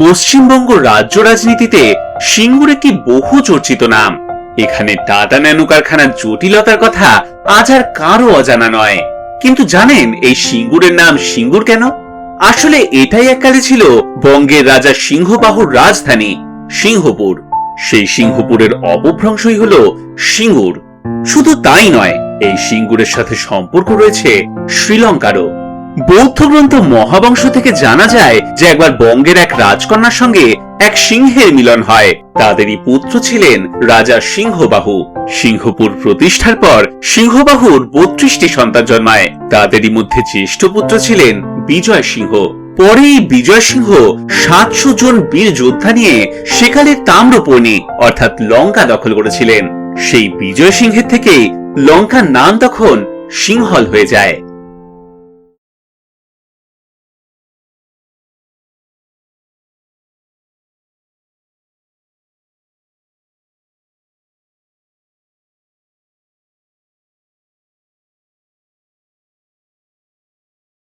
পশ্চিমবঙ্গ রাজ্য রাজনীতিতে সিঙ্গুর একটি বহু চর্চিত নাম? এখানে টাটা ন্যানো কারখানার জটিলতার কথা আজ আর কারও অজানা নয়। কিন্তু জানেন এই সিঙ্গুরের নাম সিঙ্গুর কেন? আসলে এটাই এককালে ছিল বঙ্গের রাজা সিংহবাহুর রাজধানী, সিংহপুর। সেই সিংহপুরের অপভ্রংশই হল সিঙ্গুর। শুধু তাই নয়, এই সিঙ্গুরের সাথে সম্পর্ক রয়েছে শ্রীলঙ্কারও। বৌদ্ধ গ্রন্থ মহাবংশ থেকে জানা যায় যে একবার বঙ্গের এক রাজকন্যার সঙ্গে এক সিংহের মিলন হয়। তাদেরই পুত্র ছিলেন রাজা সিংহবাহু। সিংহপুর প্রতিষ্ঠার পর সিংহবাহুর বত্রিশটি সন্তান জন্মায়। তাদেরই মধ্যে জ্যেষ্ঠ পুত্র ছিলেন বিজয় সিংহ। পরে বিজয় সিংহ সাতশো জন বীর যোদ্ধা নিয়ে সেকালের তাম্রপর্ণি অর্থাৎ লঙ্কা দখল করেছিলেন। সেই বিজয় সিংহের থেকে লঙ্কার নাম তখন সিংহল হয়ে যায়।